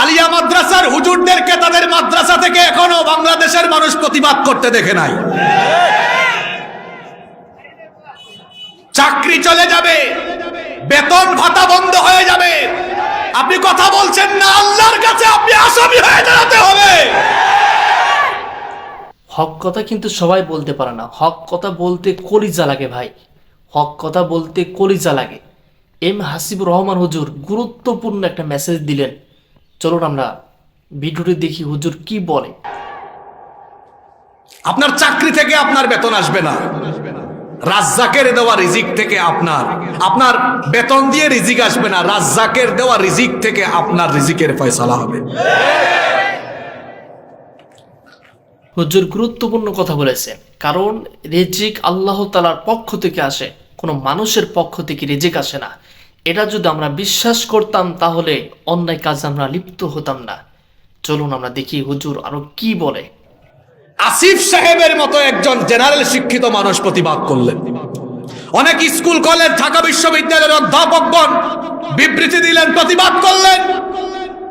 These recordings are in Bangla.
আলিয়া মাদ্রাসার হুজুরদেরকে তাদের মাদ্রাসা থেকে এখনও বাংলাদেশের মানুষ প্রতিবাদ করতে দেখে নাই। চাকরি চলে যাবে, বেতন ভাতা বন্ধ হয়ে যাবে। আপনি কথা বলছেন না, আল্লাহর কাছে আপনি আসামি হয়ে দাঁড়াতে হবে। হক কথা কিন্তু সবাই বলতে পারে না। হক কথা বলতে কলিজা লাগে ভাই। হক কথা বলতে কলিজা লাগে। এম হাসিবুর রহমান হুজুর গুরুত্বপূর্ণ একটা মেসেজ দিলেন। চলুন আমরা ভিডিওটি দেখি হুজুর কি বলে। আপনার চাকরি থেকে আপনার বেতন আসবে না। রাজ্জাকের দেওয়া রিজিক থেকে আপনার। আপনার বেতন দিয়ে রিজিক আসবে না রাজ্জাকের দেওয়া রিজিক থেকে আপনার রিজিকের ফয়সালা হবে। হুজুর গুরুত্বপূর্ণ কথা বলেছেন কারণ রেজিক আল্লাহ তালার পক্ষ থেকে আসে কোনো মানুষের পক্ষ থেকে রেজিক আসে না। এটা যদি আমরা বিশ্বাস করতাম, তাহলে অন্যায় কাজে আমরা লিপ্ত হতাম না। চলুন আমরা দেখি হুজুর আরও কি বলে। আসিফ সাহেবের মতো একজন জেনারেল শিক্ষিত মানুষ প্রতিবাদ করলেন। অনেক স্কুল, কলেজ, ঢাকা বিশ্ববিদ্যালয়ের অধ্যাপকগণ বিবৃতি দিলেন, প্রতিবাদ করলেন।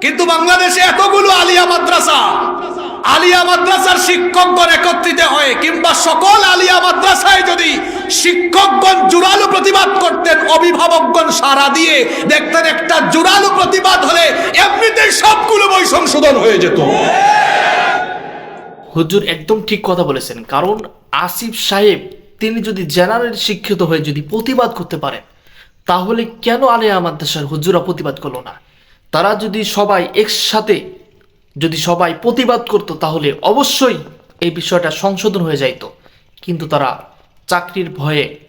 কিন্তু বাংলাদেশে এতগুলো আলিয়া মাদ্রাসা আলিয়া মাদ্রাসার শিক্ষকগণ একত্রিত হয়ে কিংবা সকল আলিয়া মাদ্রাসায় যদি শিক্ষকগণ জোরালো প্রতিবাদ করতেন, অভিভাবকগণ সারা দিয়ে দেখতেন একটা জোরালো প্রতিবাদ হলে এমনিতেই সবগুলো বই সংশোধন হয়ে যেত। হুজুর, একদম ঠিক কথা বলেছেন। কারণ আসিফ সাহেব, তিনি যদি জেনারেল শিক্ষিত হয়ে যদি প্রতিবাদ করতে পারেন, তাহলে কেন আলিয়া মাদ্রাসার হুজুরা প্রতিবাদ করল না? তারা যদি সবাই একসাথে যদি সবাই প্রতিবাদ করতো, তাহলে অবশ্যই এই বিষয়টা সংশোধন হয়ে যাইত। কিন্তু তারা চাকরির ভয়ে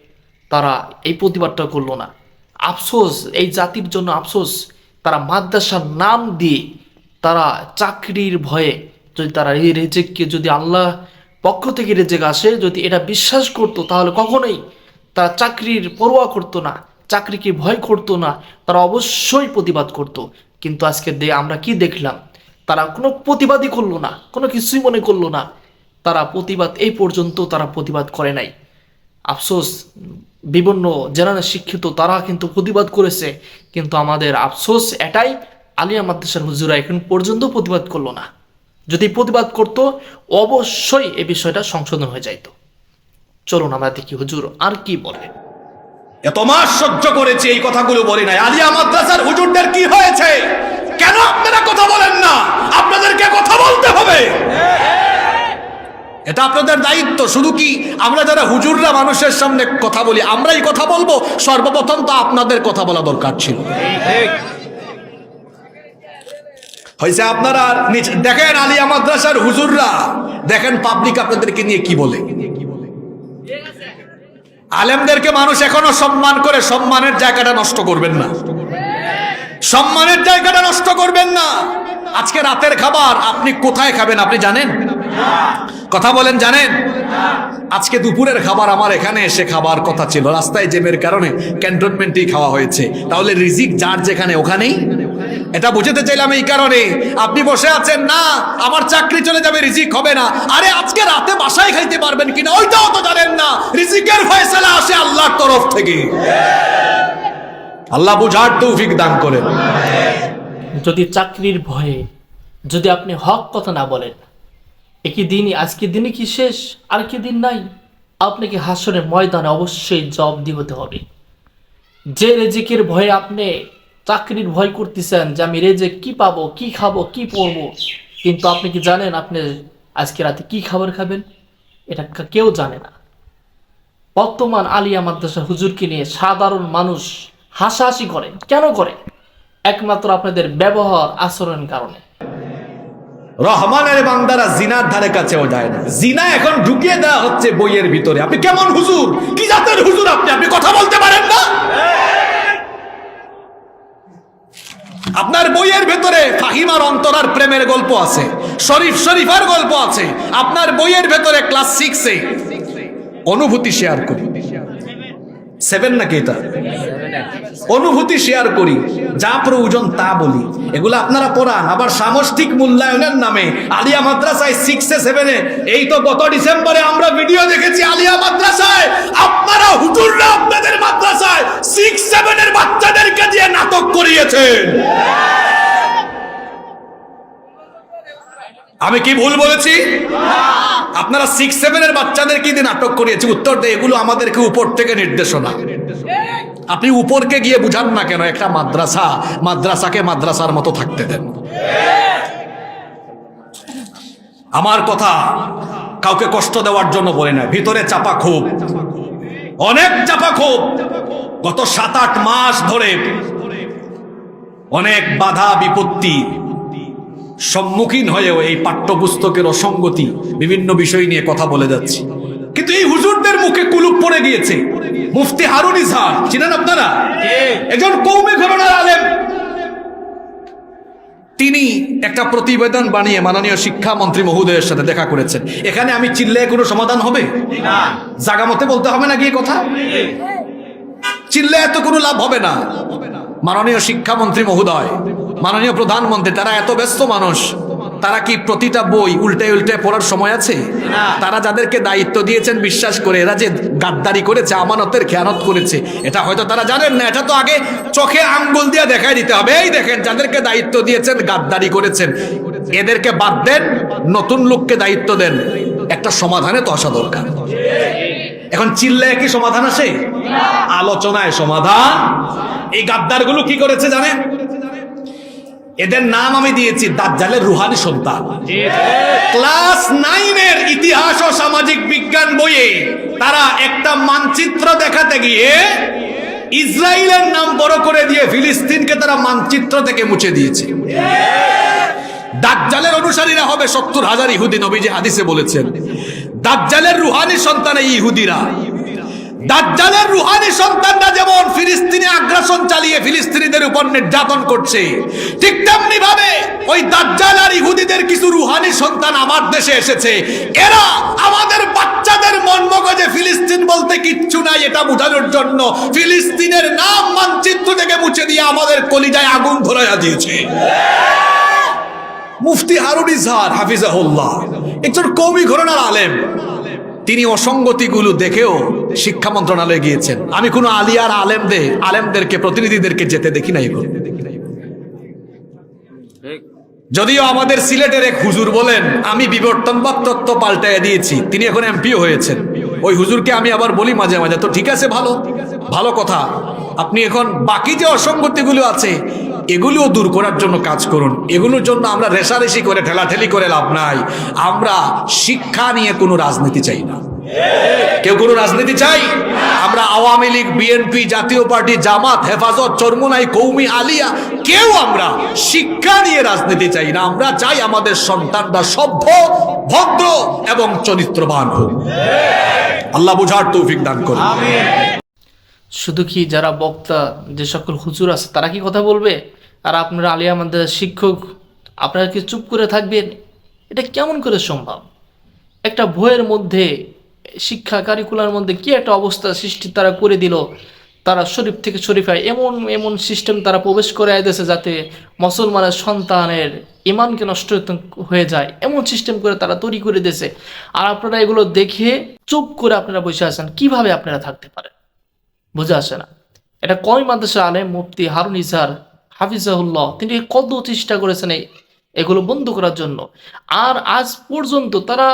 তারা এই প্রতিবাদটা করল না। আফসোস, এই জাতির জন্য আফসোস, তারা মাদ্রাসার নাম দিয়ে তারা চাকরির ভয়ে যদি তারা এই রেজেককে যদি আল্লাহ পক্ষ থেকে রেজেক আসে, যদি এটা বিশ্বাস করতো, তাহলে কখনোই তারা চাকরির পরোয়া করতো না, চাকরিকে ভয় করতো না। তারা অবশ্যই প্রতিবাদ করতো। কিন্তু আজকে দে আমরা কি দেখলাম? তারা কোনো প্রতিবাদই করল না, কোনো কিছুই মনে করল না। তারা প্রতিবাদ, এই পর্যন্ত তারা প্রতিবাদ করে নাই। আফসোস, বিভিন্ন জেনারেল শিক্ষিত তারা কিন্তু প্রতিবাদ করেছে, কিন্তু আমাদের আফসোস এটাই আলিয়া মাদ্রাসার হুজুরা এখন পর্যন্ত প্রতিবাদ করল না। যদি প্রতিবাদ করতো, অবশ্যই এ বিষয়টা সংশোধন হয়ে যাইত। চলুন আমরা দেখি হুজুর আর কি বলে। এত মাস সহ্য করেছি, এই কথাগুলো বলি নাই। আলিয়া মাদ্রাসার হুজুরদের কি হয়েছে? আপনারা কথা বলেন না। আপনাদেরকে কথা বলতে হবে। এটা আপনাদের দায়িত্ব। শুধু কি আমরা যারা হুজুররা মানুষের সামনে কথা বলি, আমরাই কথা বলব? সর্বপ্রথম তো আপনাদের কথা বলা দরকার ছিল। হয়েছে আপনারা দেখেন আলিয়া মাদ্রাসার হুজুররা, দেখেন পাবলিক আপনাদেরকে নিয়ে কি বলে। আলেমদেরকে মানুষ এখনও সম্মান করে, সম্মানের জায়গাটা নষ্ট করবেন না। সম্মানের জায়গাটা নষ্ট করবেন না। আজকে রাতের খাবার আপনি কোথায় খাবেন আপনি জানেন? কথা বলেন, জানেন? আজকে দুপুরের খাবার আমার এখানে এসে খাবার কথা ছিল। রাস্তায় জেমের কারণে ক্যান্টনমেন্টেই খাওয়া হয়েছে। তাহলে রিজিক যার যেখানে, ওখানেই? এটা বুঝতে চাইলাম এই কারণে। আপনি বসে আছেন, না, আমার চাকরি চলে যাবে, রিজিক হবে না। আরে, আজকে রাতে বাসায় খাইতে পারবেন কিনা, ওইটাও তো জানেন না। রিজিকের ফয়সালা আসে আল্লাহর তরফ থেকে। আল্লাহ বুঝার তৌফিক দান করেন। যদি চাকরির ভয়ে, যদি আপনি হক কথা না বলেন, একই দিনই, আজকে দিনই কি শেষ? আর কি দিন নাই। আপনাকে হাসনের ময়দানে অবশ্যই জব হতে হবে। যে রেজেকের ভয়ে আপনি চাকরির ভয় করতেছেন যে আমি রেজেক কি পাবো, কি খাব, কি পরবো, কিন্তু আপনি কি জানেন আপনি আজকে রাতে কি খাবার খাবেন? এটা কেউ জানে না। বর্তমান আলিয়া মাদ্রাসা হুজুরকে নিয়ে সাধারণ মানুষ হাসাহাসি করে। কেন করে? একমাত্র আপনাদের ব্যবহার আচরণ কারণে। রহমানের বান্দারা জিনার ধারে কাছেও যায় না। জিনা এখন ঢুকিয়ে দেওয়া হচ্ছে বইয়ের ভিতরে। আপনি কেমন হুজুর? কি জাতের হুজুর আপনি? আপনি কথা বলতে পারেন না? আপনার বইয়ের ভেতরে ফাহিমার অন্তরার প্রেমের গল্প আছে। শরীফ শরীফার গল্প আছে। আপনার বইয়ের ভেতরে ক্লাস সিক্সে অনুভূতি শেয়ার করি। সেভেন নাকি এটা? অনুভূতি শেয়ার করি। যা প্রয়োজন তা বলি। এগুলো আপনারা পড়ান। আবার সামষ্টিক মূল্যায়নের নামে আলিয়া মাদ্রাসায় সিক্সে সেভেনে এই তো গত ডিসেম্বরে আমরা ভিডিও দেখেছি আলিয়া মাদ্রাসায়। আপনারা হুজুররা আপনাদের মাদ্রাসায় সিক্স সেভেনের বাচ্চাদেরকে দিয়ে নাটক করিয়েছেন। আমি কি ভুল বলেছি? আপনারা সিক্স সেভেনের বাচ্চাদের কি নাটক করিয়েছি উত্তর দেয় এগুলো আমাদেরকে উপর থেকে নির্দেশনা। আপনি উপরকে গিয়ে বুঝান না কেন, একটা মাদ্রাসা, মাদ্রাসাকে মাদ্রাসার মতো থাকতে দেন। আমার কথা কাউকে কষ্ট দেওয়ার জন্য বলে না, ভিতরে চাপা খুব। অনেক চাপা খুব। গত সাত আট মাস ধরে অনেক বাধা বিপত্তি সম্মুখীন হয়েও এই পাঠ্যপুস্তকের অসঙ্গতি বিভিন্ন বিষয় নিয়ে কথা বলে যাচ্ছি। কিন্তু এই হুজুরদের মুখে কুলুপ পড়ে গিয়েছে। মুফতি হারুন ইসহার চিনেন আপনারা? একজন কৌমে ঘটনার আলেম। তিনি একটা প্রতিবেদন বানিয়ে মাননীয় শিক্ষামন্ত্রী মহোদয়ের সাথে দেখা করেছেন। এখানে আমি চিল্লে কোনো সমাধান হবে? জাগা মতে বলতে হবে না গিয়ে কথা? চিল্লে এত কোনো লাভ হবে না। মাননীয় শিক্ষামন্ত্রী মহোদয় মাননীয় প্রধানমন্ত্রী তারা এত ব্যস্ত মানুষ। তারা কি প্রতিটা বই উল্টে উল্টে পড়ার সময় আছে? তারা যাদেরকে দায়িত্ব দিয়েছেন বিশ্বাস করে এরা যে গাদ্দারি করেছে আমানতের খেয়ানত করেছে এটা হয়তো তারা জানেন না এটা তো আগে চোখে আঙ্গুল দিয়ে দেখাই দিতে হবে। এই দেখেন যাদেরকে দায়িত্ব দিয়েছেন গাদ্দারি করেছেন এদেরকে বাদ দেন নতুন লোককে দায়িত্ব দেন একটা সমাধানে তো আসা দরকার। এখন চিল্লায় কি সমাধান আসে? আলোচনায় সমাধান। এই গাদ্দারগুলো কি করেছে জানেন? এদের নাম আমি দিয়েছি দাজ্জালের রুহানি সন্তান। ক্লাস নাইনের ইতিহাস ও সামাজিক বিজ্ঞান বইয়ে তারা একটা মানচিত্র দেখাতে গিয়ে ইসরায়েলের নাম বড় করে দিয়ে ফিলিস্তিনকে তারা মানচিত্র থেকে মুছে দিয়েছে। দাজ্জালের অনুসারীরা হবে সত্তর হাজার ইহুদি নবীজি হাদিসে বলেছেন। দাজ্জালের রুহানি সন্তান এই ইহুদিরা। দাজ্জালের রুহানি সন্তানরা যেমন ফিলিস্তিনে আগ্রাসন চালিয়ে ফিলিস্তিনিদের উপর নির্যাতন করছে, ঠিক তেমনি ভাবে ওই দাজ্জাল আর ইহুদিদের কিছু রুহানি সন্তান আমার দেশে এসেছে। এরা আমাদের বাচ্চাদের মন মগজে ফিলিস্তিন বলতে কিচ্ছু নাই, এটা বোঝানোর জন্য ফিলিস্তিনের নাম মানচিত্র থেকে মুছে দিয়ে আমাদের কলিজায় আগুন ধরাইয়া দিয়েছে। মুফতি হারুন ইজহার, হাফিজাহুল্লাহ, একজন কৌমি ঘরানার আলেম। তিনি অসঙ্গতিগুলো দেখেও শিক্ষা মন্ত্রণালয়ে গিয়েছেন। আমি কোনো আলিয়ার আলেমদের আলেমদেরকে, প্রতিনিধিদেরকে যেতে দেখি নাই। যদিও আমাদের সিলেটের এক হুজুর বলেন, আমি বিবর্তনবাদ তত্ত্ব পাল্টায় দিয়েছি। তিনি এখন এমপিও হয়েছেন। ওই হুজুরকে আমি আবার বলি মাঝে মাঝে, তো ঠিক আছে, ভালো। ভালো কথা। আপনি এখন বাকি যে অসঙ্গতিগুলো আছে এগুলিও দূর করার জন্য কাজ করুন। এগুলোর জন্য আমরা রেশারেশি করে ঠেলাঠেলি করে লাভ নাই। আমরা শিক্ষা নিয়ে কোনো রাজনীতি চাই না। কেউ কোনো রাজনীতি চাই? আমরা আওয়ামী লীগ বিএনপি জাতীয় পার্টি জামাত হেফাজত চরমুনাই কৌমি আলিয়া কেউ আমরা শিক্ষা নিয়ে রাজনীতি চাই না। আমরা চাই আমাদের সন্তানরা সভ্য ভদ্র এবং চরিত্রবান হোক। আল্লাহ বুঝার তৌফিক দান করুন। শুধু কি যারা বক্তা যে সকল হুজুর আছে তারা কি কথা বলবে? আর আপনারা আলিয়া আমাদের শিক্ষক, আপনারা কি চুপ করে থাকবেন? এটা কেমন করে সম্ভব? একটা বইয়ের মধ্যে, শিক্ষা কারিকুলার মধ্যে কি একটা অবস্থা সৃষ্টি তারা করে দিল? তারা শরীফ থেকে শরীফায় এমন এমন সিস্টেম তারা প্রবেশ করে দিয়েছে যাতে মুসলমানের সন্তানের ইমানকে নষ্ট হয়ে যায়। এমন সিস্টেম করে তারা তৈরি করে দিয়েছে। আর আপনারা এগুলো দেখে চুপ করে আপনারা বসে আছেন। কীভাবে আপনারা থাকতে পারেন? বুঝে আসে না। এটা কয় মাদ্রাসা আলেম? মুফতি হারুন ইসার হাফিজাহুল্লাহ, তিনি কত চেষ্টা করেছেন এই, এগুলো বন্ধ করার জন্য। আর আজ পর্যন্ত তারা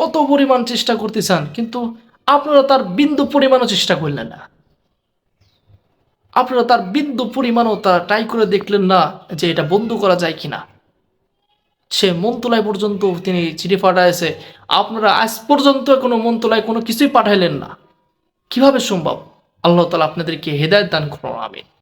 কত পরিমাণ চেষ্টা করতেছেন, কিন্তু আপনারা তার বিন্দু পরিমাণও চেষ্টা করলেন না। আপনারা তার বিন্দু পরিমাণও তারা ট্রাই করে দেখলেন না যে এটা বন্ধ করা যায় কিনা। সে মন্ত্রণালয় পর্যন্ত তিনি চিঠি পাঠাইছে, আপনারা আজ পর্যন্ত কোনো মন্ত্রণালয় কোনো কিছুই পাঠাইলেন না। কীভাবে সম্ভব? আল্লাহ তালা আপনাদেরকে হেদায়ত দান করুন, আমিন।